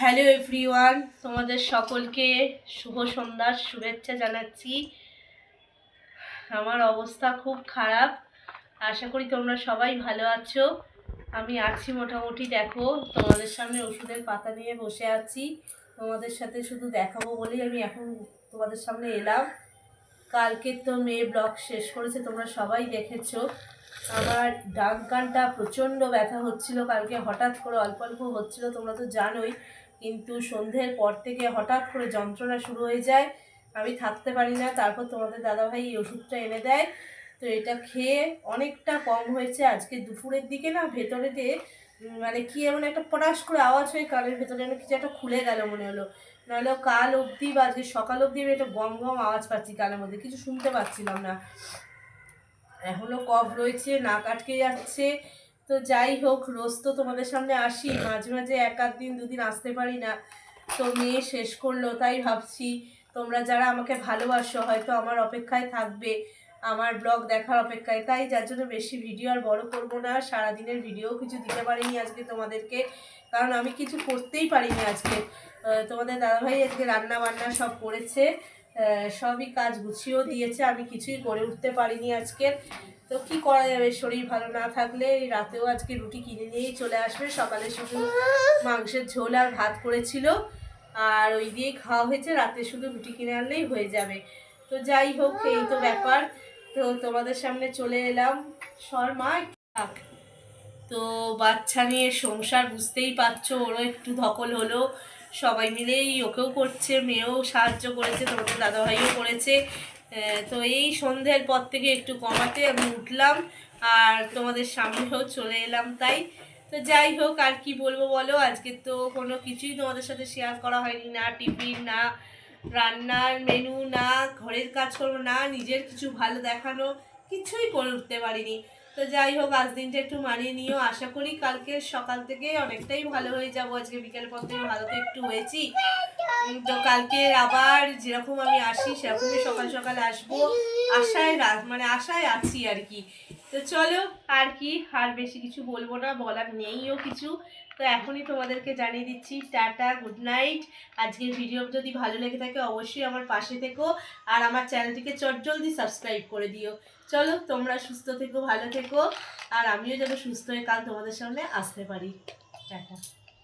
Hello everyone, তোমাদের সকলকে শুভ সন্ধ্যার শুভেচ্ছা জানাচ্ছি। আমার অবস্থা খুব খারাপ, আশা করি তোমরা সবাই ভালো আছো। আমি আছি মোটামুটি, দেখো, তোমাদের সামনে ওষুধের পাতা নিয়ে বসে আছি। তোমাদের সাথে শুধু দেখাবো বলেই আমি এখন তোমাদের সামনে এলাম। কালকে তো মেয়ে ব্লগ শেষ করেছে, তোমরা সবাই দেখেছ। আমার ডাক কানটা প্রচণ্ড ব্যথা হচ্ছিল কালকে, হঠাৎ করে অল্প অল্প হচ্ছিল, তোমরা তো জানোই। কিন্তু সন্ধ্যের পর থেকে হঠাৎ করে যন্ত্রণা শুরু হয়ে যায়। আমি থাকতে পারি না, তারপর তোমাদের দাদাভাই এই ওষুধটা এনে দেয়। তো এটা খেয়ে অনেকটা কম হয়েছে। আজকে দুপুরের দিকে না ভেতরে দিয়ে মানে কি এমন একটা পটাশ করে আওয়াজ হয়ে কানের ভেতরে যেন কিছু একটা খুলে গেল মনে হলো। নাহলে কাল অবধি বা আজকে সকাল অবধি আমি একটা গম গম আওয়াজ পাচ্ছি কানের মধ্যে, কিছু শুনতে পাচ্ছিলাম না। এখনও কফ রয়েছে, নাক আটকে যাচ্ছে। তো যাই হোক, রোজ তো তোমাদের সামনে আসি। মাঝে মাঝে এক আধ দিন, দুদিন আসতে পারি না। তো মেয়ে শেষ করল, তাই ভাবছি তোমরা যারা আমাকে ভালোবাসো, হয়তো আমার অপেক্ষায় থাকবে, আমার ব্লগ দেখার অপেক্ষায়। তাই যার জন্য বেশি ভিডিও আর বড় করব না, সারাদিনের ভিডিও কিছু দিতে পারিনি আজকে তোমাদেরকে, কারণ আমি কিছু করতেই পারিনি আজকে। তোমাদের দাদাভাই আজকে রান্না বান্না সব করেছে। সবই কাজ গুছিয়েও দিয়েছে, আমি কিছুই করে উঠতে পারিনি আজকে। তো কি করা যাবে? শরীর ভালো না থাকলে রাতেও আজকে রুটি কিনে নিয়েই চলে আসবে। সকালে শুধু মাংসের ঝোল আর ভাত করেছিল। আর ওই দিয়েই খাওয়া হয়েছে, রাতে শুধু রুটি কিনে আনলেই হয়ে যাবে। তো যাই হোক, এই তো ব্যাপার। তো তোমাদের সামনে চলে এলাম। শর্মা তো বাচ্চা নিয়ে সংসার বুঝতেই পারছ, ওরও একটু ধকল হলো। সবাই মিলেই ওকেও করছে, মেয়েও সাহায্য করেছে, তোমাদের দাদাভাইও করেছে। তো এই সন্ধ্যের পর থেকে একটু কমাতে আমি উঠলাম আর তোমাদের সামনেও চলে এলাম তাই। তো যাই হোক, আর কি বলব বলো, আজকে তো কোনো কিছুই তোমাদের সাথে শেয়ার করা হয়নি, না টিফিন, না রান্নার মেনু না ঘরের কাজ করব, না নিজের কিছু ভালো দেখানো, কিছুই করে উঠতে পারিনি। তো যাই হোক, আজ দিনটা একটু মানিয়ে নিও। আশা করি কালকে সকাল থেকে অনেকটাই ভালো হয়ে যাব। আজকে বিকেল পর থেকে ভালো তো একটু হয়েছি। তো কালকে আবার যেরকম আমি আসি, সেরকমই সকাল সকাল আসব। আশায় মানে আশায় আছি আর কি। তো চলো, আর কি, আর বেশি কিছু বলব না, বলার নেইও কিছু। তো এখনই তোমাদেরকে জানিয়ে দিচ্ছি, টাটা গুড নাইট আজকের ভিডিও যদি ভালো লেগে থাকে অবশ্যই আমার পাশে থেকো আর আমার চ্যানেলটিকে চটজলদি সাবস্ক্রাইব করে দিও। চলো, তোমরা সুস্থ থেকো, ভালো থেকো। আর আমিও যেন সুস্থ হয়ে কাল তোমাদের সামনে আসতে পারি। টাটা।